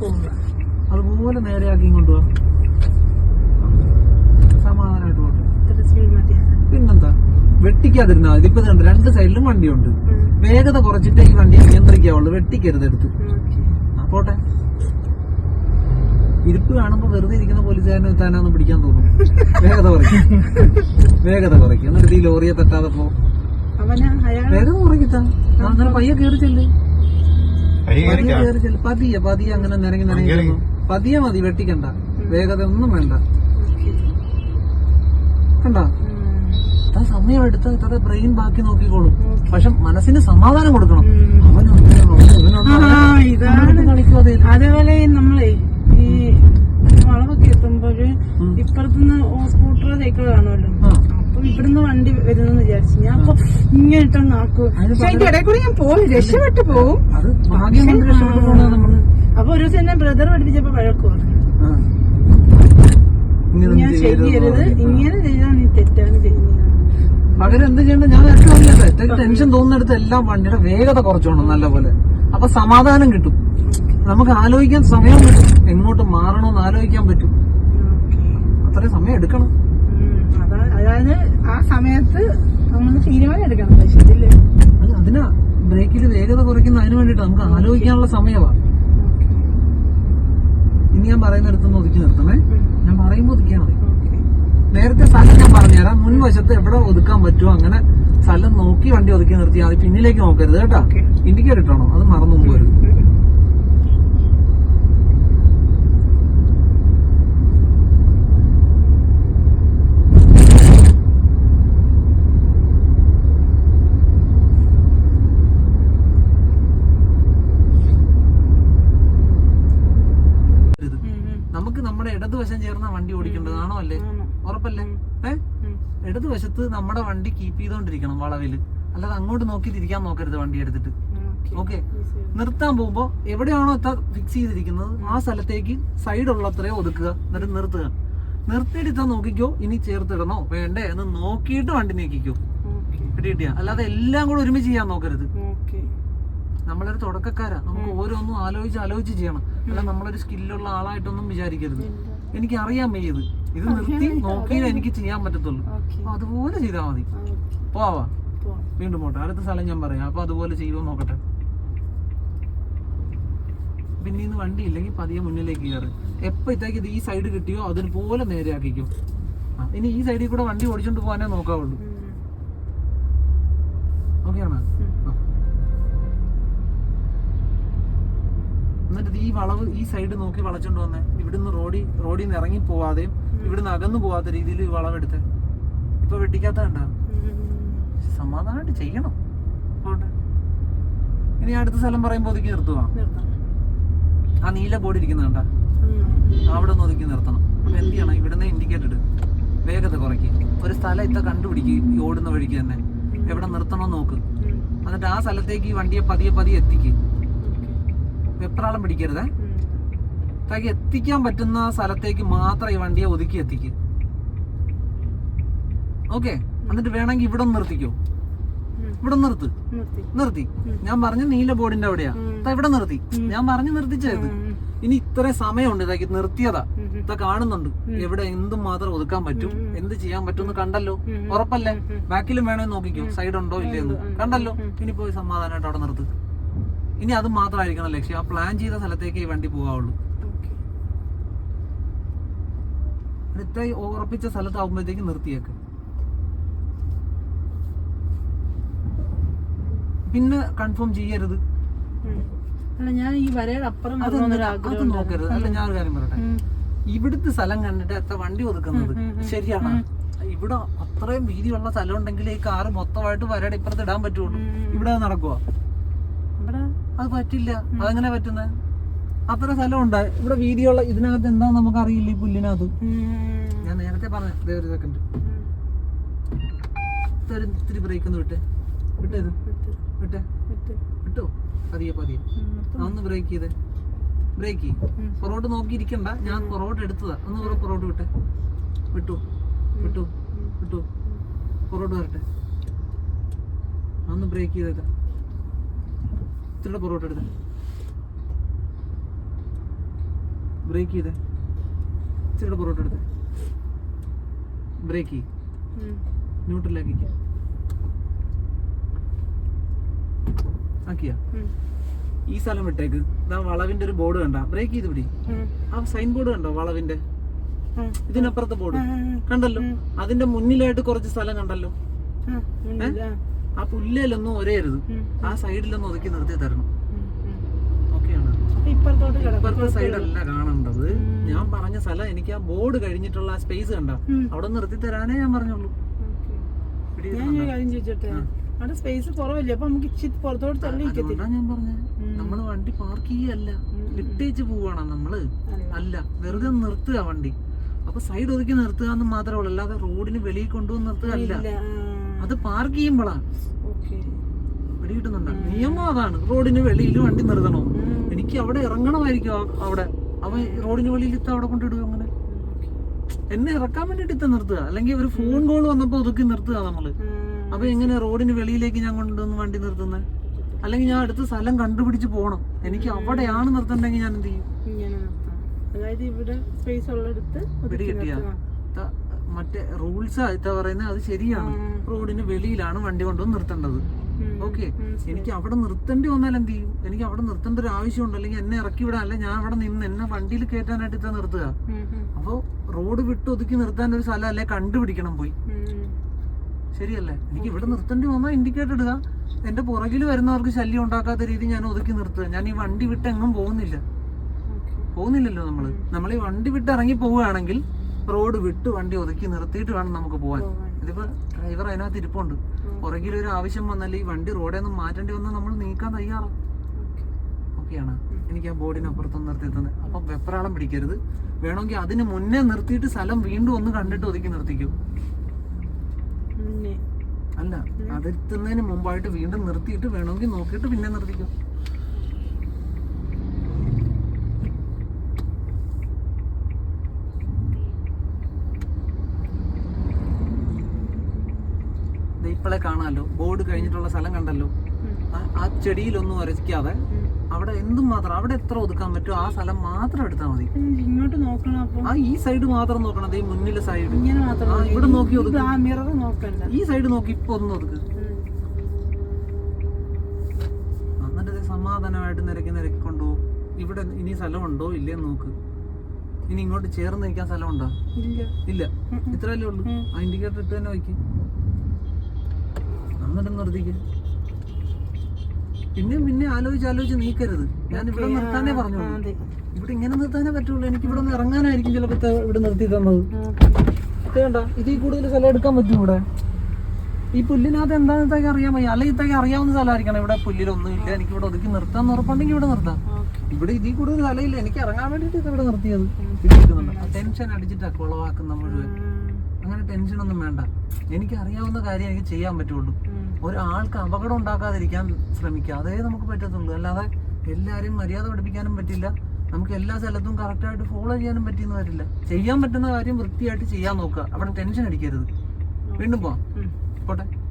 പോവുക അതുപോലെ നേരെയാക്കി കൊണ്ടുപോവാ സമാധാനമായിട്ട് പിന്നെന്താ? വെട്ടിക്കാതിരുന്നാ മതി. ഇപ്പൊ രണ്ട് സൈഡിലും വണ്ടിയുണ്ട്. വേഗത കുറച്ചിട്ടേ ഈ വണ്ടി നിയന്ത്രിക്കാവുള്ളൂ. വെട്ടിക്കരുത് എടുത്ത്. പോട്ടെ. ഇരിപ്പ് കാണുമ്പോ വെറുതെ ഇരിക്കുന്ന പോലീസുകാരനെ താനാന്ന് പിടിക്കാൻ തോന്നും. വേഗത കുറയ്ക്കും. വേഗത കുറയ്ക്കും. എന്നിട്ട് ഈ ലോറിയെ തട്ടാതെ പോ. അവന് അയാൾ വേഗത കുറയ്ക്കത്താ അങ്ങനെ പയ്യെ കയറി ചെല്ല്. കൈ പതിയെ പതിയെ അങ്ങനെ നിരങ്ങി നിരങ്ങി. പതിയെ മതി വെട്ടിക്കണ്ട. വേഗത ഒന്നും വേണ്ട. കണ്ട? ഇത്ര സമയം എടുത്ത് ഇത്ര ബ്രെയിൻ ബാക്കി നോക്കിക്കോളും. പക്ഷെ മനസ്സിന് സമാധാനം കൊടുക്കണം. അതേപോലെ നമ്മളെ ഈ വളവൊക്കെ എത്തുമ്പോഴേ. ഇപ്പുറത്തുനിന്ന് സ്കൂട്ടർ സൈക്കിൾ കാണുമല്ലോ. അപ്പൊ ഇവിടുന്ന് വണ്ടി വരുന്നെന്ന് വിചാരിച്ചു. ഞാൻ അപ്പൊ ഇങ്ങനെ ഇട്ടൊന്ന് ആക്കും പക്ഷെ അതിന്റെ ഇടയിൽ കൂടി ഞാൻ പോയി. രക്ഷപ്പെട്ടു പോകും അപ്പൊ ഒരു ദിവസം എന്നെ ബ്രദർ പഠിപ്പിച്ചപ്പോ വഴക്കു ഞാൻ ചെയ്യരുത് ഇങ്ങനെ ചെയ്താൽ നീ തെറ്റാണ് ചെയ്യുന്നത്. പകരം എന്ത് ചെയ്യണ്ട? ഞാൻ നേരത്തെ പറഞ്ഞത് ടെൻഷൻ തോന്നുന്നിടത്ത് എല്ലാം വണ്ടിയുടെ വേഗത കുറച്ചോണം നല്ലപോലെ. അപ്പൊ സമാധാനം കിട്ടും. നമുക്ക് ആലോചിക്കാൻ സമയം കിട്ടും. എങ്ങോട്ട് മാറണമെന്ന് ആലോചിക്കാൻ പറ്റും. അത്രയും സമയം എടുക്കണം. അതായത് ആ സമയത്ത് നമ്മൾ തീരുമാനം എടുക്കണം അല്ല അതിനാ ബ്രേക്കിൽ വേഗത കുറയ്ക്കുന്ന അതിന് വേണ്ടിട്ട്. നമുക്ക് ആലോചിക്കാനുള്ള സമയമാണ് ഇനി ഞാൻ പറയുന്നിടത്തുനിന്ന് ഒതുക്കി നിർത്തണേ. ഞാൻ പറയുമ്പോൾ ഒതുക്കിയാൽ മതി. നേരത്തെ സ്ഥലം ഞാൻ പറഞ്ഞുതരാം. മുൻവശത്ത് എവിടെ ഒതുക്കാൻ പറ്റുമോ അങ്ങനെ സ്ഥലം നോക്കി വണ്ടി ഒതുക്കി നിർത്തിയാൽ അത് പിന്നിലേക്ക് നോക്കരുത് കേട്ടോ. ഇൻഡിക്കേറ്റർ ഇട്ടാണോ. അത് മറന്നു പോരും ഇത്. നമുക്ക് നമ്മുടെ ഇടതുവശം ചേർന്ന വണ്ടി ഓടിക്കേണ്ടതാണോ അല്ലേ? ഉറപ്പല്ലേ? ഏ? ഇടതുവശത്ത് നമ്മുടെ വണ്ടി കീപ്പ് ചെയ്തോണ്ടിരിക്കണം വളവിൽ. അല്ലാതെ അങ്ങോട്ട് നോക്കി തിരിക്കാൻ നോക്കരുത് വണ്ടി എടുത്തിട്ട്. ഓക്കെ. നിർത്താൻ പോകുമ്പോ എവിടെയാണോ എത്ര ഫിക്സ് ചെയ്തിരിക്കുന്നത് ആ സ്ഥലത്തേക്ക് സൈഡ് ഉള്ളത്രയോ ഒതുക്കുക. എന്നിട്ട് നിർത്തുക. നിർത്തിയിട്ട് ഇത്ര നോക്കിക്കോ ഇനി ചേർത്തിടണോ? വേണ്ടേ? എന്ന് നോക്കിയിട്ട് വണ്ടി നീക്കിക്കോ. കിട്ടിയ അല്ലാതെ എല്ലാം കൂടെ ഒരുമിച്ച് ചെയ്യാൻ നോക്കരുത്. നമ്മളൊരു തുടക്കക്കാരാ. നമുക്ക് ഓരോന്നും ആലോചിച്ച് ആലോചിച്ച് ചെയ്യണം. അല്ല നമ്മളൊരു സ്കില്ലുള്ള ആളായിട്ടൊന്നും വിചാരിക്കരുത്. എനിക്ക് അറിയാൻ വയ്യത് ഇത് നിർത്തി നോക്കിയാൽ എനിക്ക് ചെയ്യാൻ പറ്റത്തുള്ളൂ. അപ്പൊ അതുപോലെ ചെയ്താൽ മതി. പോവാ. വീണ്ടും പോട്ടെ. അടുത്ത സ്ഥലം ഞാൻ പറയാം. അപ്പൊ അതുപോലെ ചെയ്യുമോ നോക്കട്ടെ. പിന്നെ ഇന്ന് വണ്ടി ഇല്ലെങ്കിൽ പതിയെ മുന്നിലേക്ക് കയറി. എപ്പോ ഇത്തേക്ക് ഇത് ഈ സൈഡ് കിട്ടിയോ അതിന് പോലെ നേരെയാക്കിക്കോ ഇനി ഈ സൈഡിൽ കൂടെ വണ്ടി ഓടിച്ചോണ്ട് പോകാനേ നോക്കാവുള്ളൂ. ഓക്കെ എന്നിട്ട് ഈ വളവ് ഈ സൈഡ് നോക്കി വളച്ചോണ്ട് വന്നേ. ഇവിടുന്ന് റോഡി റോഡിൽ നിന്ന് ഇറങ്ങി പോവാതെയും ഇവിടുന്ന് അകന്നു പോവാത്ത രീതിയിൽ ഈ വളവെടുത്ത്. ഇപ്പൊ വെട്ടിക്കാത്ത കണ്ട? സമാധാനമായിട്ട് ചെയ്യണം. ഇനി അടുത്ത സ്ഥലം പറയുമ്പോ ഒതുക്കി നിർത്തുക ആ നീല ബോർഡ് ഇരിക്കുന്ന കണ്ട? അവിടെ ഒന്ന് ഒതുക്കി നിർത്തണം. അപ്പൊ എന്ത് ചെയ്യണം? ഇവിടുന്ന് ഇൻഡിക്കേറ്റർ വേഗത കുറയ്ക്കും. ഒരു സ്ഥലം ഇത്ത കണ്ടുപിടിക്കുക ഈ ഓടുന്ന വഴിക്ക് തന്നെ. എവിടെ നിർത്തണം നോക്ക്. എന്നിട്ട് ആ സ്ഥലത്തേക്ക് ഈ വണ്ടിയെ പതിയെ പതിയെ എത്തിക്ക്. വെപ്രാളം പിടിക്കരുത്. താക്കി എത്തിക്കാൻ പറ്റുന്ന സ്ഥലത്തേക്ക് മാത്രം ഈ വണ്ടിയെ ഒതുക്കി എത്തിക്ക്. ഓക്കെ? എന്നിട്ട് വേണമെങ്കിൽ ഇവിടെ നിർത്തിക്കോ. ഇവിടെ നിർത്ത്. നിർത്തി. ഞാൻ പറഞ്ഞ നീല ബോർഡിന്റെ അവിടെയാ. ഇവിടെ നിർത്തി. ഞാൻ പറഞ്ഞു നിർത്തിച്ചത് ഇനി ഇത്ര സമയമുണ്ട്. ഇതാക്കി നിർത്തിയതാ. ഇതാ കാണുന്നുണ്ട്. എവിടെ എന്തും മാത്രം ഒതുക്കാൻ പറ്റും. എന്ത് ചെയ്യാൻ പറ്റും കണ്ടല്ലോ. ഉറപ്പല്ലേ? ബാക്കിലും വേണമെന്ന് നോക്കിക്കോ. സൈഡ് ഉണ്ടോ ഇല്ലയെന്ന് കണ്ടല്ലോ? ഇനി പോയി സമാധാനമായിട്ട് അവിടെ നിർത്ത്. ഇനി അത് മാത്രമായിരിക്കണം ലക്ഷ്യം. ആ പ്ലാൻ ചെയ്ത സ്ഥലത്തേക്ക് ഈ വണ്ടി പോകാവുള്ളൂ. ഇത്ര ഉറപ്പിച്ച സ്ഥലത്താകുമ്പോഴത്തേക്ക് നിർത്തിയേക്ക്. പിന്നെ കൺഫേം ചെയ്യരുത്. അല്ല ഞാൻ ഈ വരയുടെ അപ്പുറം അത് വരണമെന്നൊരു നോക്കരുത്. അല്ല ഞാൻ ഒരു കാര്യം പറയട്ടെ. ഇവിടുത്തെ സ്ഥലം കണ്ടിട്ട് എത്ര വണ്ടി ഒതുക്കുന്നത്? ശരിയാണ്. ഇവിടെ അത്രയും വീതിയുള്ള സ്ഥലം ഉണ്ടെങ്കിൽ ഈ കാറ് മൊത്തമായിട്ട് വരയുടെ ഇപ്പുറത്ത് ഇടാൻ പറ്റുള്ളൂ. ഇവിടെ നടക്കുവോ? അത് പറ്റില്ല. അതെങ്ങനെ പറ്റുന്നത് അത്ര സ്ഥലം ഉണ്ട് ഇവിടെ വീതിയുള്ള ഇതിനകത്ത് എന്താ നമുക്ക് അറിയില്ല ഈ പുല്ലിനകത്ത്. ഞാൻ നേരത്തെ പറഞ്ഞു ഒരു സെക്കൻഡ് ഇത്തിരി ബ്രേക്ക് ഒന്ന് വിട്ടേ. വിട്ടേ വിട്ടേ. വിട്ടോ. പതിയെ പതിയെ. ഒന്ന് ബ്രേക്ക് ചെയ്തേ. ബ്രേക്ക് ചെയ്യും. പുറകോട്ട് നോക്കിയിരിക്കണ്ട. ഞാൻ പുറകോട്ട് എടുത്തതാ. ഒന്ന് കൂടെ പുറകോട്ട് വിട്ടെ. വിട്ടു. വിട്ടു. വിട്ടു. പുറകോട്ട് വരട്ടെ. അന്ന് ഒന്ന് ബ്രേക്ക് ചെയ്തേക്കാം. ഇത്തിരി പുറകോട്ട് എടുത്ത്. ബ്രേക്ക് ചെയ്തേ. ഇച്ചിരി പുറകോട്ട് എടുത്ത്. ബ്രേക്ക് ചെയ്യും. ന്യൂട്രലാക്കിക്ക ആക്കിയ? ഈ സ്ഥലം വിട്ടേക്ക്. ഇതാ വളവിന്റെ ഒരു ബോർഡ് കണ്ട. ബ്രേക്ക് ചെയ്ത് പിടി ആ സൈൻ ബോർഡ് കണ്ടോ വളവിന്റെ? ഇതിനപ്പുറത്തെ ബോർഡ് കണ്ടല്ലോ? അതിന്റെ മുന്നിലായിട്ട് കുറച്ച് സ്ഥലം കണ്ടല്ലോ? ആ പുല്ലിലൊന്നും ഒരേരുത്. ആ സൈഡിലൊന്നും ഒതുക്കി നിർത്തി തരണം. ഓക്കെയാണ് ഇപ്പുറത്തെ സൈഡല്ല കാണേണ്ടത്. ഞാൻ പറഞ്ഞ സ്ഥലം എനിക്ക് ആ ബോർഡ് കഴിഞ്ഞിട്ടുള്ള ആ സ്പേസ് കണ്ട. അവിടെ നിർത്തി തരാനേ ഞാൻ പറഞ്ഞുള്ളൂ. ഞാൻ ഒരു കാര്യം ചോദിച്ചോട്ടെ? അവിടെ സ്പേസ് കുറവല്ലേ? അപ്പൊ നമുക്ക് ഇച്ചിരി പുറത്തോട്ട് ഞാൻ പറഞ്ഞത് നമ്മൾ വണ്ടി പാർക്ക് ചെയ്യല്ല. ഇട്ടേച്ച് പോവാണ് നമ്മൾ. അല്ല. വെറുതെ നിർത്തുക വണ്ടി. അപ്പൊ സൈഡ് ഒതുക്കി നിർത്തുക എന്ന് മാത്രമേ ഉള്ളൂ. അല്ലാതെ റോഡിന് വെളിയിൽ കൊണ്ടുവന്ന് നിർത്തുക അല്ല. അത് പാർക്ക് ചെയ്യുമ്പോഴാണ് നിയമം അതാണ്. റോഡിന് വെളിയിൽ വണ്ടി നിർത്തണോ. എനിക്ക് അവിടെ ഇറങ്ങണമായിരിക്കും അവിടെ. അവൻ റോഡിന് വെളിയിൽ ഇത്ത അവിടെ കൊണ്ടിടുക അങ്ങനെ? എന്നെ ഇറക്കാൻ വേണ്ടിട്ട് ഇത്ത നിർത്തുക. അല്ലെങ്കിൽ ഒരു ഫോൺ കോൾ വന്നപ്പോ ഒതുക്കി നിർത്തുക നമ്മൾ. അപ്പൊ എങ്ങനെ റോഡിന് വെളിയിലേക്ക് ഞാൻ കൊണ്ടുവന്ന് വണ്ടി നിർത്തുന്നത് അല്ലെങ്കിൽ ഞാൻ അടുത്ത സ്ഥലം കണ്ടുപിടിച്ച് പോകണം എനിക്ക് അവിടെയാണ് നിർത്തണ്ടെങ്കിൽ ഞാൻ എന്ത് ചെയ്യും? അതായത് ഇവിടെ സ്പേസ് ഉള്ളിടത്ത് പിടി ഒതുക്കി കിട്ടിയ. നിർത്താം. മറ്റേ റൂൾസ് ആയിട്ട് പറയുന്നത് അത് ശരിയാണ്. റോഡിന് വെളിയിലാണ് വണ്ടി കൊണ്ടുവന്ന് നിർത്തേണ്ടത്. ഓക്കെ. എനിക്ക് അവിടെ നിർത്തേണ്ടി വന്നാൽ എന്ത് ചെയ്യും? എനിക്ക് അവിടെ നിർത്തേണ്ട ഒരു ആവശ്യമുണ്ട്. അല്ലെങ്കിൽ എന്നെ ഇറക്കി വിടാൻ അല്ലെങ്കിൽ ഞാൻ അവിടെ നിന്ന് എന്നെ വണ്ടിയിൽ കയറ്റാനായിട്ട് ഇത്ര നിർത്തുക. അപ്പോൾ റോഡ് വിട്ട് ഒതുക്കി നിർത്താൻ ഒരു സ്ഥലം അല്ലെ? കണ്ടുപിടിക്കണം പോയി. ശരിയല്ലേ? എനിക്ക് ഇവിടെ നിർത്തേണ്ടി വന്നാൽ ഇൻഡിക്കേറ്റർ ഇടുക. എന്റെ പുറകിൽ വരുന്നവർക്ക് ശല്യം ഉണ്ടാക്കാത്ത രീതി ഞാൻ ഒതുക്കി നിർത്തുക. ഞാൻ ഈ വണ്ടി വിട്ട് എങ്ങും പോകുന്നില്ല. പോകുന്നില്ലല്ലോ നമ്മൾ. നമ്മൾ ഈ വണ്ടി വിട്ട് ഇറങ്ങി പോവുകയാണെങ്കിൽ റോഡ് വിട്ട് വണ്ടി ഒതുക്കി നിർത്തിയിട്ട് വേണം നമുക്ക് പോകാൻ പോവാൻ. ഇതിപ്പോ ഡ്രൈവർ അതിനകത്ത് ഇരിപ്പുണ്ട്. പുറകിൽ ഒരു ആവശ്യം വന്നാൽ ഈ വണ്ടി റോഡിൽ നിന്ന് മാറ്റേണ്ടി വന്നാൽ നമ്മൾ നീക്കാൻ തയ്യാറാണ് ഓക്കേ. ഓക്കെയാണ്. എനിക്ക് ആ ബോർഡിനപ്പുറത്തൊന്ന് നിർത്തി തന്നെ. അപ്പൊ വെപ്രാളം പിടിക്കരുത്. വേണമെങ്കിൽ അതിന് മുന്നേ നിർത്തിയിട്ട് സ്ഥലം വീണ്ടും ഒന്ന് കണ്ടിട്ട് ഒതുക്കി നിർത്തിക്കൂ. അല്ല അതെത്തുന്നതിന് മുമ്പായിട്ട് വീണ്ടും നിർത്തിയിട്ട് വേണമെങ്കിൽ നോക്കിയിട്ട് പിന്നെ നിർത്തിക്കോ. ദേ ഇപ്പളെ കാണാമല്ലോ ബോർഡ് കഴിഞ്ഞിട്ടുള്ള സ്ഥലം കണ്ടല്ലോ? ആ- ചെടിയിലൊന്നും ഉരയ്ക്കാതെ അവിടെ എന്തും മാത്രം അവിടെ എത്ര ഒതുക്കാൻ പറ്റുമോ ആ സ്ഥലം മാത്രം എടുത്താൽ മതി. ഇങ്ങോട്ട് നോക്കണം ആ ഈ സൈഡ് മാത്രം നോക്കണം ഈ മുന്നിലെ സൈഡ് ഇങ്ങനെ മാത്രം ഇവിടെ നോക്കി ഈ ഒതുക്ക്. ആ മിറർ നോക്കണ്ട. ഈ സൈഡ് നോക്കി ഇപ്പൊ ഒന്ന് ഒതുക്ക്. ഉം. എന്നിട്ട് സമാധാനമായിട്ട് നിരക്കി നിരക്കി കൊണ്ടുപോകും ഇവിടെ ഇനി സ്ഥലമുണ്ടോ ഇല്ലേ നോക്ക്. ഇനി ഇങ്ങോട്ട് ചേർന്ന് നിൽക്കാൻ സ്ഥലമുണ്ടോ ഇല്ല. ഇല്ല. ഇത്രയല്ലേ ഉള്ളൂ. ആ ഇൻഡിക്കേറ്റർ ഇട്ട് തന്നെ വയ്ക്ക്. എന്നിട്ട് നിർത്തിക്ക്. പിന്നെയും പിന്നെ ആലോചിച്ച് ആലോചിച്ച് നീക്കരുത്. ഞാൻ ഇവിടെ നിർത്താനേ പറഞ്ഞു. ഇവിടെ ഇങ്ങനെ നിർത്താനേ പറ്റുള്ളൂ. എനിക്ക് ഇവിടെ നിന്ന് ഇറങ്ങാനായിരിക്കും ചിലപ്പോ ഇവിടെ നിർത്തി തന്നത്. വേണ്ട ഇതിൽ കൂടുതൽ സ്ഥലം എടുക്കാൻ പറ്റും ഇവിടെ? ഈ പുല്ലിനകത്ത് എന്താണെന്ന് ഇത്തേക്ക് അറിയാൻ വയ്യ. അല്ലെങ്കിൽ ഇത്തേക്ക് അറിയാവുന്ന സ്ഥലമായിരിക്കണം. ഇവിടെ പുല്ലിലൊന്നും ഇല്ല. എനിക്ക് ഇവിടെ ഒതുക്കി നിർത്താൻ ഉറപ്പുണ്ടെങ്കിൽ ഇവിടെ നിർത്താം. ഇവിടെ ഇതിൽ കൂടുതൽ സ്ഥലമില്ല. എനിക്ക് ഇറങ്ങാൻ വേണ്ടിയിട്ട് ഇവിടെ നിർത്തിയത്. ടെൻഷൻ അടിച്ചിട്ടാ കുളവാക്കുന്ന മുഴുവൻ. അങ്ങനെ ടെൻഷൻ ഒന്നും വേണ്ട. എനിക്ക് അറിയാവുന്ന കാര്യം എനിക്ക് ചെയ്യാൻ പറ്റുള്ളൂ. ഒരാൾക്ക് അപകടം ഉണ്ടാക്കാതിരിക്കാൻ ശ്രമിക്കുക. അതേ നമുക്ക് പറ്റത്തുള്ളൂ. അല്ലാതെ എല്ലാവരെയും മര്യാദ പഠിപ്പിക്കാനും പറ്റില്ല. നമുക്ക് എല്ലാ സ്ഥലത്തും കറക്റ്റായിട്ട് ഫോളോ ചെയ്യാനും പറ്റിയെന്ന് വരില്ല. ചെയ്യാൻ പറ്റുന്ന കാര്യം വൃത്തിയായിട്ട് ചെയ്യാൻ നോക്കുക. അവിടെ ടെൻഷൻ അടിക്കരുത്. വീണ്ടും പോവാം. പോട്ടെ.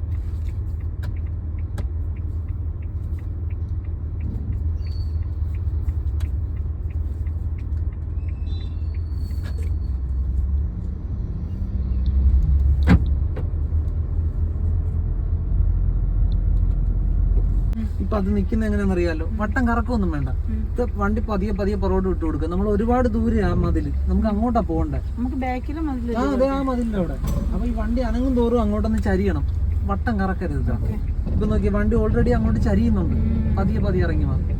ഇപ്പൊ അത് നിൽക്കുന്ന എങ്ങനെയാണെന്ന് അറിയാലോ? വട്ടം കറക്കൊന്നും വേണ്ട. ഇത് വണ്ടി പതിയെ പതിയെ പുറകോട്ട് വിട്ടു കൊടുക്കുക. നമ്മൾ ഒരുപാട് ദൂരെ ആ മതിൽ നമുക്ക് അങ്ങോട്ടാ പോകണ്ടേ? നമുക്ക് ബാക്കിലും മതിൽ ആ അതെ ആ മതിലിന്റെ അവിടെ. അപ്പൊ ഈ വണ്ടി അനങ്ങും തോറും അങ്ങോട്ടൊന്ന് ചരിയണം. വട്ടം കറക്കരുത്. ഇപ്പൊ നോക്കി വണ്ടി ഓൾറെഡി അങ്ങോട്ട് ചരിയുന്നുണ്ട്. പതിയെ പതിയെ ഇറങ്ങി മാറി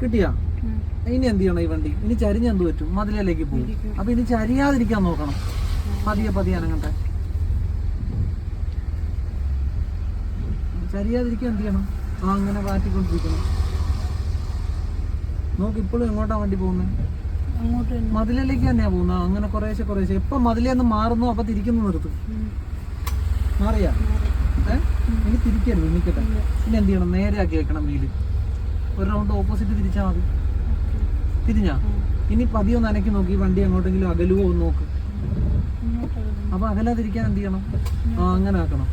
കിട്ടിയാ? ഇനി എന്ത് ചെയ്യണം ഈ വണ്ടി? ഇനി ചരിഞ്ഞ എന്ത് പറ്റും? മതിലേക്ക് പോകും. അപ്പൊ ഇനി ചരിയാതിരിക്കാൻ നോക്കണം. പതിയെ പതിയെ അനങ്ങട്ടെ. ചരിയാതിരിക്കാൻ എന്ത് ചെയ്യണം? അങ്ങനെ മാറ്റിക്കൊണ്ടിരിക്കണം. നോക്ക് ഇപ്പോഴും എങ്ങോട്ടാ വണ്ടി പോകുന്നത്. മതിലിലേക്ക് തന്നെയാ പോകുന്ന. അങ്ങനെ കുറേശ്ശെ കുറേശ്ശെ. എപ്പൊ മതിലേന്ന് മാറുന്നു അപ്പൊ തിരിക്കുന്നു നിർത്തും. മാറിയാ? ഇനി തിരിക്കരുത് നിൽക്കട്ടെ പിന്നെ എന്ത് ചെയ്യണം? നേരെ ആക്കി വെക്കണം വീൽ. ഒരു റൗണ്ട് ഓപ്പോസിറ്റ് തിരിച്ചാൽ മതി. തിരിഞ്ഞാ? ഇനി പതിയെ ഒന്ന് അനക്കി നോക്കി. വണ്ടി എങ്ങോട്ടെങ്കിലും അകലുവോ ഒന്ന് നോക്ക്. അപ്പൊ അകലാതിരിക്കാൻ എന്ത് ചെയ്യണം? ആ അങ്ങനെ ആക്കണം.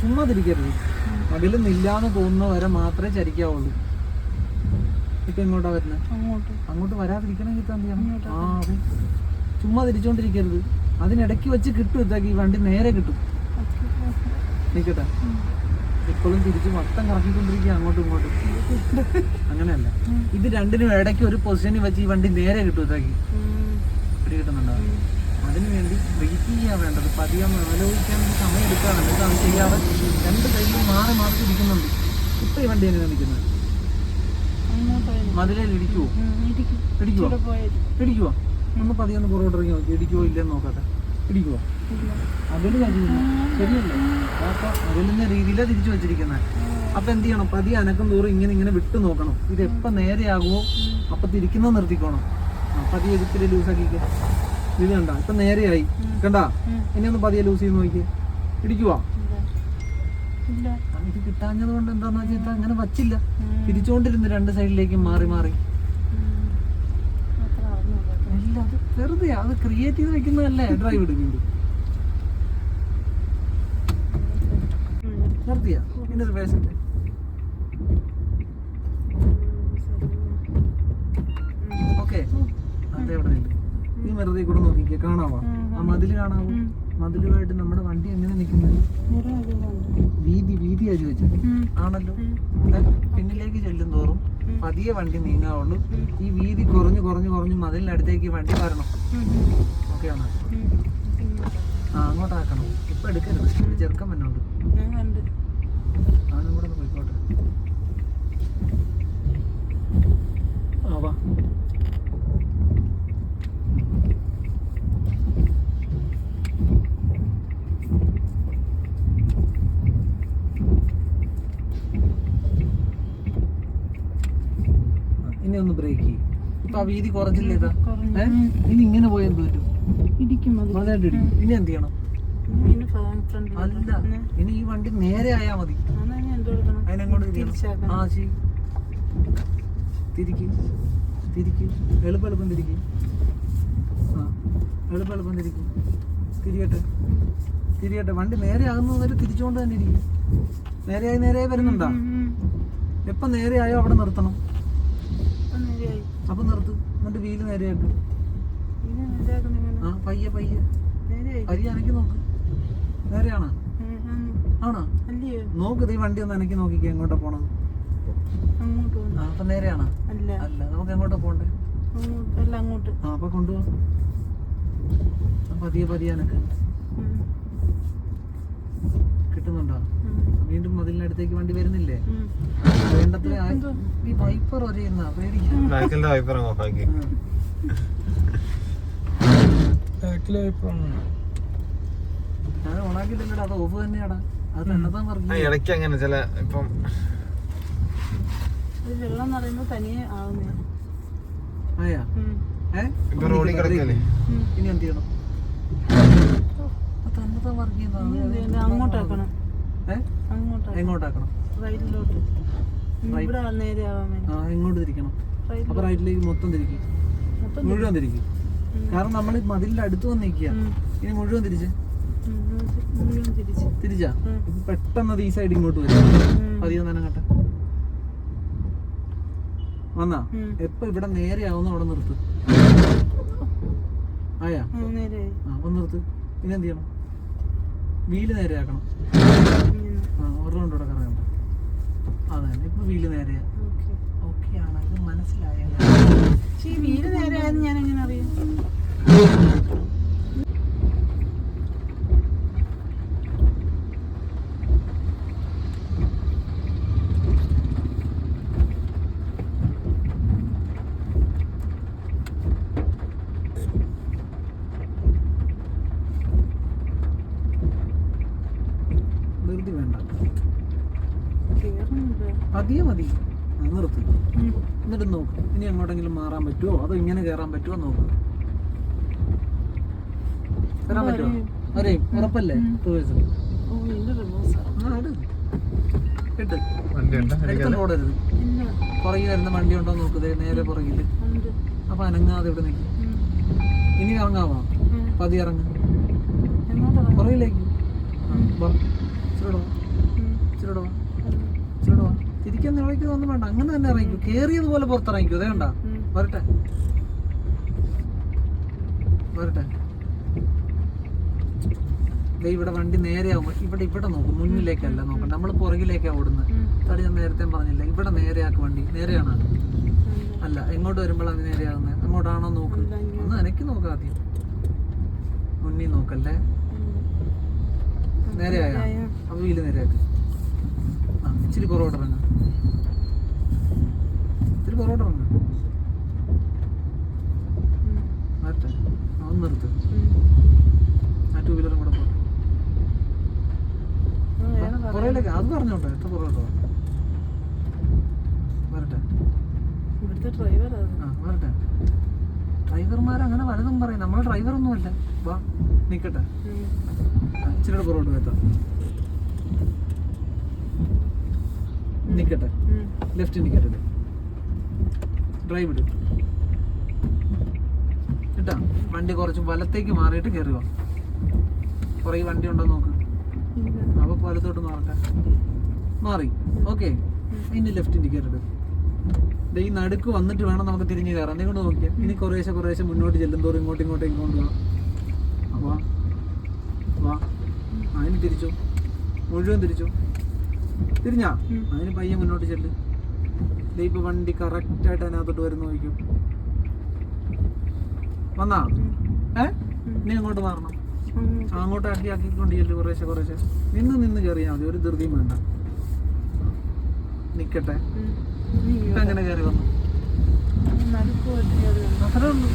ചുമ്മാ തിരിക്കരുത് അകലുന്നില്ലാന്ന് തോന്നുന്ന വരെ മാത്രമേ ചരിക്കാവുള്ളൂ. ഇപ്പൊ എങ്ങോട്ടാ വരുന്നത് അങ്ങോട്ട്. അങ്ങോട്ട് വരാതിരിക്കണമെങ്കിൽ എന്ത് ചെയ്യണം? ആ അതെ. ചുമ്മാ തിരിച്ചോണ്ടിരിക്കരുത്. അതിനിടയ്ക്ക് വെച്ച് കിട്ടും ഇതാക്കി ഈ വണ്ടി നേരെ കിട്ടും. നിൽക്കട്ടെ ഇപ്പോഴും തിരിച്ച് മൊത്തം കറക്കിക്കൊണ്ടിരിക്കുക അങ്ങോട്ടും ഇങ്ങോട്ടും. അങ്ങനെയല്ല. ഇത് രണ്ടിനും ഇടയ്ക്ക് ഒരു പൊസിഷനിൽ വെച്ച് ഈ വണ്ടി നേരെ കിട്ടും ഇതാക്കി. പിടി ചെയ്യാൻ വേണ്ടത്. പതിയെ ഒന്ന് ആലോചിക്കാൻ സമയം എടുക്കാറുണ്ട് എന്താണ് ചെയ്യാതെ രണ്ട് സൈഡിൽ മാറി മാറി ഇരിക്കുന്നുണ്ട്. ഇപ്പൊ ഈ വണ്ടി എങ്ങനെ നിൽക്കുന്നത്? മതിലയിൽ ഇടിക്കുവോ? ഇടിക്കുവോ? ഇടിക്കുവോ? ഒന്ന് പതിയെ ഒന്ന് പുറകോട്ട് ഇറങ്ങി നോക്കി ഇടിക്കുവോ ഇല്ലെന്ന് നോക്കട്ടെ ഇടിക്കുവോ? അതിൽ കാര്യമില്ല. ശരിയല്ലേ? അപ്പൊ അതിലിന്റെ രീതിയിലാണ് തിരിച്ചു വെച്ചിരിക്കുന്നത് അപ്പൊ എന്ത് ചെയ്യണം? പതിയെ അനക്കം തോറും ഇങ്ങനെ ഇങ്ങനെ വിട്ടു നോക്കണം. ഇത് എപ്പോ നേരെയാകുമോ അപ്പൊ തിരിക്കുന്നത് നിർത്തിക്കോണം. പതിയെ ഇത്തിരി ലൂസാക്കിക്ക്. ഇത് കണ്ട ഇപ്പൊ നേരെയായി. കണ്ട? ഇനി ഒന്ന് പതിയെ ലൂസ് ചെയ്ത് നോക്കി ഇടിക്കുവാ? ഇത് കിട്ടാഞ്ഞത് കൊണ്ട് എന്താന്ന് വെച്ചാൽ അങ്ങനെ വച്ചില്ല. തിരിച്ചോണ്ടിരുന്നു രണ്ട് സൈഡിലേക്ക് മാറി മാറി. ഇല്ല അത് വെറുതെ അത് ക്രിയേറ്റ് ചെയ്ത് വെക്കുന്നതല്ലേ? ഡ്രൈവ് ഇടുന്നുണ്ട് നിർത്തിയാ പിന്നെ റിവേഴ്സ് ഇട്ടേ ഓക്കെ അതെവിടെ ഉണ്ട് നീ വെറുതെ കൂടെ നോക്കിക്കേ. കാണാവോ? ആ മതിൽ കാണാവോ? മതിലുമായിട്ട് നമ്മുടെ വണ്ടി എങ്ങനെ നിൽക്കുന്നത്? വീതി വീതിയാ ചോദിച്ചത്. ആണല്ലോ? പിന്നിലേക്ക് ചെല്ലും തോറും പതിയെ വണ്ടി നീങ്ങാവുള്ളൂ. ഈ വീതി കുറഞ്ഞു കുറഞ്ഞു കുറഞ്ഞു മതിലിനടുത്തേക്ക് അടുത്തേക്ക് വണ്ടി വരണം. ഓക്കെ ആണോ? ആ അങ്ങോട്ടാക്കണം. ഇപ്പൊ എടുക്കരുത്. ചെറുക്കം എന്നോട് അവനും കൂടെ ഒന്ന് പോയിക്കോട്ടെ. ആ ഒന്ന് ബ്രേക്ക് ചെയ്യും. ഇപ്പൊ ആ വീതി കുറച്ചില്ലേ ഇതാ? ഇനി ഇങ്ങനെ പോയാൽ എന്ത് പറ്റും? ഇടിക്കും ഇനി എന്ത് ചെയ്യണം? അല്ല. ഇനി ഈ വണ്ടി നേരെ ആയാ മതി. അതിനെങ്ങോട്ട്. ആ ശരി. തിരിക്ക്. തിരിക്ക്. എളുപ്പം തിരിക്കും. ആ എളുപ്പം തിരിക്കും. തിരിയട്ടെ. തിരിയട്ടെ. വണ്ടി നേരെ ആകുന്നത് വരെ തിരിച്ചുകൊണ്ട് തന്നെ ഇരിക്കും. നേരെയായി നേരെയായി വരുന്നുണ്ടോ? എപ്പം നേരെയായോ അവിടെ നിർത്തണം. അപ്പം നിർത്ത്. എന്നിട്ട് വീൽ നേരെയാക്ക് ആ പയ്യ പയ്യ. അരി അനക്കി നോക്ക്. നേരെയാണോ. ആണോ? നോക്ക് ഈ വണ്ടി ഒന്ന് അനക്കി നോക്കിക്കേ എങ്ങോട്ടാ പോണത്. നേരെയാണോ. അല്ല. നമുക്ക് എങ്ങോട്ടാ പോണ്ടേ? അങ്ങോട്ട് ആ അപ്പൊ പതിയെ കിട്ടുന്നുണ്ടോ? വീണ്ടും മതിലിനടുത്തേക്ക് വണ്ടി വരുന്നില്ലേ? വേണ്ടത്ര ഈ വൈപ്പർ ഒരയുന്ന പേടിക്കാം. ബാക്കിലെ വൈപ്പർ ഓഫ് ആക്കി ഞാൻ ഓണാക്കിയിട്ടില്ലടാ അത് ഓഫ് തന്നെയാടാ. അത് പറഞ്ഞു ഇടയ്ക്ക് അങ്ങനെ ചില ഇപ്പം വെള്ളം നിറയുമ്പോ തനിയെ ആവുന്നേ. ആയാ? റോഡിൽ കിടക്കല്ലേ ഇനി എന്ത് ചെയ്യണം? അങ്ങോട്ടാക്കണം എങ്ങോട്ടാക്കണം? റൈറ്റിലോട്ട്. എങ്ങോട്ട് തിരിക്കണം. റൈറ്റ് അപ്പൊ റൈറ്റിലേക്ക് മൊത്തം തിരിക്കും. മുഴുവൻ തിരിക്കും. കാരണം നമ്മൾ മതിലിന്റെ അടുത്ത് വന്ന് നിൽക്കുക. ഇനി മുഴുവൻ തിരിച്ച്? തിരിച്ച്. പെട്ടെന്ന് ഈ സൈഡ് ഇങ്ങോട്ട് വരും. ഉം. പതിയെ തന്നെ കട്ടെ. വന്നാ. എപ്പൊ ഇവിടെ നേരെ ആവുന്ന അവിടെ നിർത്ത്. ആയാ? അപ്പൊ നിർത്ത്. ഇനി എന്ത് ചെയ്യണം? വീൽ നേരെയാക്കണം. ഒരു റൗണ്ട് കൂടെ കറങ്ങണ്ട അതെ ഇപ്പൊ വീൽ നേരെയാ. ഓക്കേ. ആണ് ഇത് മനസ്സിലായ പക്ഷേ ഈ വീട് നേരെ ആയെന്ന് ഞാൻ എങ്ങനെ അറിയാം ധൃതി വേണ്ട കേറുന്നുണ്ട് പതിയെ മതി ആ, നിർത്ത് ഉം. എന്നിട്ട് നോക്ക് ഇനി എങ്ങോട്ടെങ്കിലും മാറാൻ പറ്റുമോ അതോ ഇങ്ങനെ കേറാൻ പറ്റുമോ നോക്ക്. കയറാൻ പറ്റുമോ? അരേ ഉറപ്പല്ലേ? ടൂറിസം വണ്ടി ഓടരുത്. പുറകിൽ വരുന്ന വണ്ടി ഉണ്ടോ നോക്കുക നേരെ പുറകിൽ. ഉണ്ട്. അപ്പൊ അനങ്ങാതെ ഇവിടെ നിൽക്കും ഇനി ഇറങ്ങാമോ പതി ഇറങ്ങ? പുറകിലേക്ക്. ഇച്ചിരൂടെ. ഇച്ചിരൂടെ. തിരിക്കാൻ വേണ്ട. അങ്ങനെ തന്നെ ഇറങ്ങിക്കോ. കേറിയതുപോലെ പുറത്തിറങ്ങിക്കോ. അതേ കണ്ടാ. വരട്ടെ. വരട്ടെ. ഇവിടെ വണ്ടി നേരെയാവും ഇവിടെ ഇവിടെ നോക്കും മുന്നിലേക്കല്ല നോക്കണം നമ്മൾ പുറകിലേക്കാണ് ഓടുന്നത്. അത് തടി ഞാൻ നേരത്തെ പറഞ്ഞില്ല ഇവിടെ നേരെയാക്ക് വണ്ടി. നേരെയാണ്? അല്ല എങ്ങോട്ട് വരുമ്പോഴാണ് നേരെയാകുന്നത് അങ്ങോട്ടാണോ നോക്ക്? ഒന്ന് എനിക്ക് നോക്കാം ആദ്യം. മുന്നിൽ നോക്കല്ലേ? നേരെയായ? നേരെയായോ? അപ്പൊ വീൽ നേരെയാക്ക്. ആ ഇച്ചിരി പൊറോട്ടറങ്ങ ഇച്ചിരി പുറകോട്ട് ഇറങ്ങ മാറ്റേ ആ, ഒന്ന് നിർത്ത്. ആ ടൂ വീലറും കൂടെ പോ പുറകിലേക്ക് അത് പറഞ്ഞോട്ടെ എത്ര പുറകോട്ടോ വരട്ടെ. ആ വരട്ടെ. ഡ്രൈവർമാർ അങ്ങനെ വലുതും പറയും. നമ്മൾ ഡ്രൈവർ ഒന്നുമല്ല. വാ നിക്കട്ടെ. ആ, ഇച്ചിരി കൂടെ പുറകോട്ട് എത്താം നിക്കട്ടെ. ലെഫ്റ്റ് ഇൻഡിക്കേറ്റർ ഡ്രൈവ് ഇട്. കേട്ടാ വണ്ടി കുറച്ച് വലത്തേക്ക് മാറിയിട്ട് കയറി വാ കുറേ വണ്ടി ഉണ്ടോ നോക്ക്. അപ്പോൾ വലത്തോട്ട് മാറട്ടെ. മാറി. ഓക്കെ. ഇനി ലെഫ്റ്റ് ഇൻഡിക്കേറ്റർ ഈ നടുക്ക് വന്നിട്ട് വേണം നമുക്ക് തിരിഞ്ഞ് കയറാം നീ കൊണ്ട് നോക്കിയാൽ ഇനി കുറേശ്ശെ കുറേശ്ശെ മുന്നോട്ട് ചെല്ലും തോറും ഇങ്ങോട്ടും ഇങ്ങോട്ടും ഇങ്ങോട്ട് വാ. അപ്പോൾ വാ. അതിന് തിരിച്ചു. മുഴുവൻ തിരിച്ചു. തിരിഞ്ഞാ. അതിന് പയ്യെ മുന്നോട്ട് ചെല്ല്. ഇപ്പൊ വണ്ടി കറക്റ്റ് ആയിട്ട് അതിനകത്തോട്ട് വരുന്ന നോക്കും വന്നാ? ഏ? നീ അങ്ങോട്ട് മാറണം. അങ്ങോട്ട് ആക്കി ആക്കിക്കൊണ്ട് ചെല്ല് കുറേശ്ശെ കുറേശ്ശെ. നിന്ന് നിന്ന് കയറിയാൽ മതി. ഒരു ധൃതിയും വേണ്ട. നിക്കട്ടെ. അങ്ങനെ കയറി വന്നു? അത്രേ ഉള്ളൂ.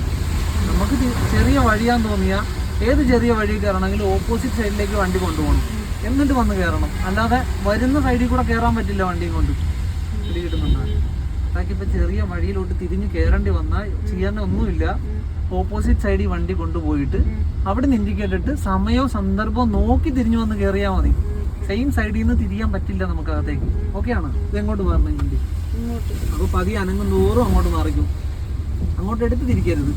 നമുക്ക് ചെറിയ വഴിയാന്ന് തോന്നിയാ ഏത് ചെറിയ വഴി കയറണമെങ്കിലും ഓപ്പോസിറ്റ് സൈഡിലേക്ക് വണ്ടി കൊണ്ടുപോകണം. എന്നിട്ട് വന്ന് കയറണം. അല്ലാതെ വരുന്ന സൈഡിൽ കൂടെ കയറാൻ പറ്റില്ല വണ്ടിയും കൊണ്ട്. പിടി കിട്ടുന്നുണ്ടോ ഇപ്പൊ ചെറിയ വഴിയിലോട്ട് തിരിഞ്ഞ് കയറേണ്ടി വന്നാൽ ചെയ്യാൻ ഒന്നുമില്ല ഓപ്പോസിറ്റ് സൈഡിൽ വണ്ടി കൊണ്ടുപോയിട്ട് അവിടെ നിന്ന് ഇൻഡിക്കേറ്റ് ഇട്ട് സമയവും സന്ദർഭവും നോക്കി തിരിഞ്ഞു വന്ന് കയറിയാൽ മതി. സെയിം സൈഡിൽ നിന്ന് തിരിയാൻ പറ്റില്ല നമുക്ക് അകത്തേക്ക് ഓക്കെ ആണ്? ഇത് എങ്ങോട്ട് മാറണം വണ്ടി? ഇങ്ങോട്ട്. അപ്പൊ പതിയെ അനങ്ങും തോറും അങ്ങോട്ട് മാറിക്കും. അങ്ങോട്ട് എടുത്ത് തിരിക്കരുത്.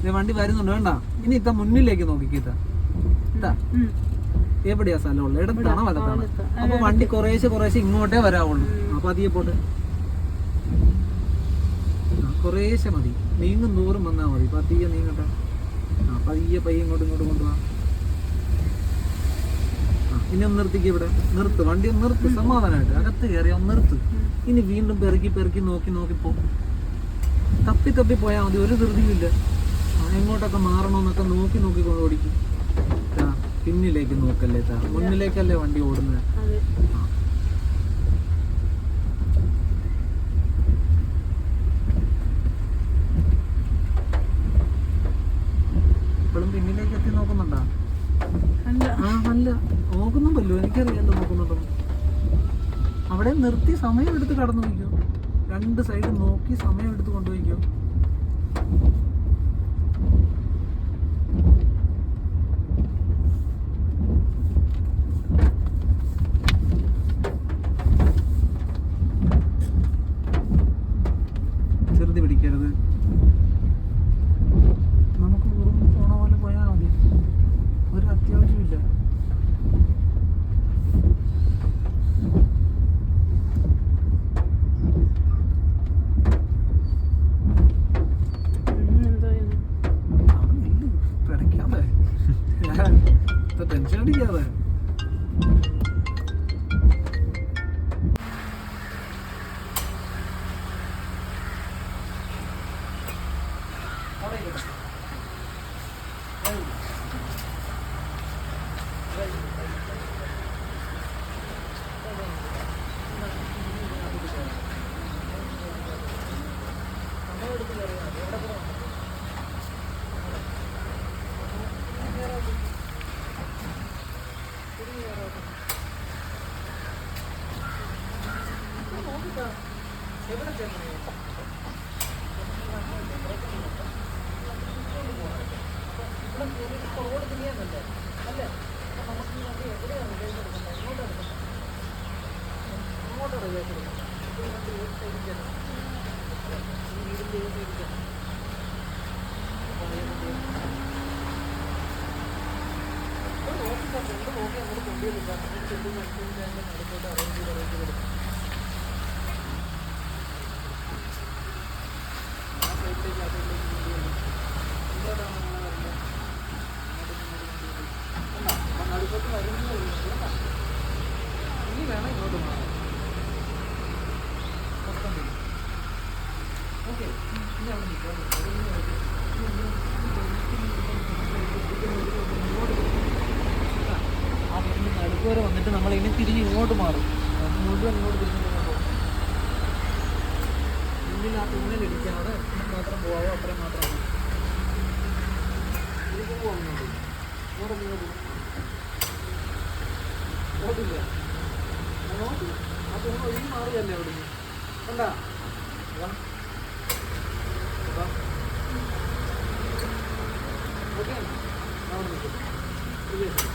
ഇത് വണ്ടി വരുന്നുണ്ട് വേണ്ട. ഇനി ഇത്ത മുന്നിലേക്ക് നോക്കിക്കിത്ത. എവിടെയാ സ്ഥലമുള്ളത്? ഇടത്താണോ വലത്താണോ. വലത്ത്. അപ്പൊ വണ്ടി കുറേശ്ശെ കുറേശ്ശെ ഇങ്ങോട്ടേ വരാവുള്ളൂ. അപ്പൊ അതിയെ പോട്ടെ. കുറേശ്ശെ മതി. നീങ്ങും ദൂരം വന്നാൽ മതി. പതിയെ നീങ്ങട്ടെ. ആ പതിയെ പയ്യെ ഇങ്ങോട്ട് ഇങ്ങോട്ട് കൊണ്ടുപോകാം ആ, ഇനി ഒന്ന് നിർത്തിക്ക് ഇവിടെ. നിർത്ത്. വണ്ടി ഒന്ന് നിർത്ത്. സമാധാനമായിട്ട് അകത്ത് കയറി ഒന്ന് നിർത്ത്. ഇനി വീണ്ടും പെറുക്കി പെറുക്കി നോക്കി നോക്കി പോകും തപ്പി തപ്പി പോയാൽ മതി. ഒരു ധൃതിയില്ല എങ്ങോട്ടൊക്കെ മാറണമെന്നൊക്കെ നോക്കി നോക്കി കൊണ്ട് ഓടിക്കും. പിന്നിലേക്ക് നോക്കല്ലേ താ മുന്നിലേക്കല്ലേ വണ്ടി ഓടുന്നത് അതെ ഇപ്പോഴും പിന്നിലേക്ക് എത്തി നോക്കുന്നുണ്ടാ അല്ല ആ അല്ല നോക്കുന്നുണ്ടല്ലോ എനിക്കറിയാലോ നോക്കുന്നുണ്ടോ അവിടെ നിർത്തി സമയം എടുത്ത് കടന്നു വയ്ക്കും രണ്ട് സൈഡ് നോക്കി സമയം എടുത്ത് കൊണ്ടുപോയിക്കോ ചെറുതി പിടിക്കരുത് നമുക്ക് വെറും പോണ പോലെ പോയാൽ മതി ഒരു അത്യാവശ്യമില്ല ഉം, എന്തോ ചെയ്യുന്നു? അവിടെ നില്ല്, പിടയ്ക്കാതെ ഇപ്പൊ ടെൻഷൻ അടിക്കാതെ ഇനി അവിടെ വരുന്ന വരെ വന്നിട്ട് നമ്മൾ ഇനി തിരിഞ്ഞ് ഇങ്ങോട്ട് മാറും അങ്ങോട്ട് അങ്ങോട്ട് തിരിഞ്ഞ് മുന്നിൽ ആ തൂണിൽ ഇടിക്കാതെ മാത്രം പോവാമോ അത്രയും മാത്രം മതി. ഇതിലേക്ക് പോവാം ഇങ്ങോട്ട്. ഇങ്ങോട്ട്. പോകത്തില്ല. ആ തൂണ് ഒഴുകി മാറുകയല്ലേ അവിടുന്ന്. കണ്ടാ? Thank you.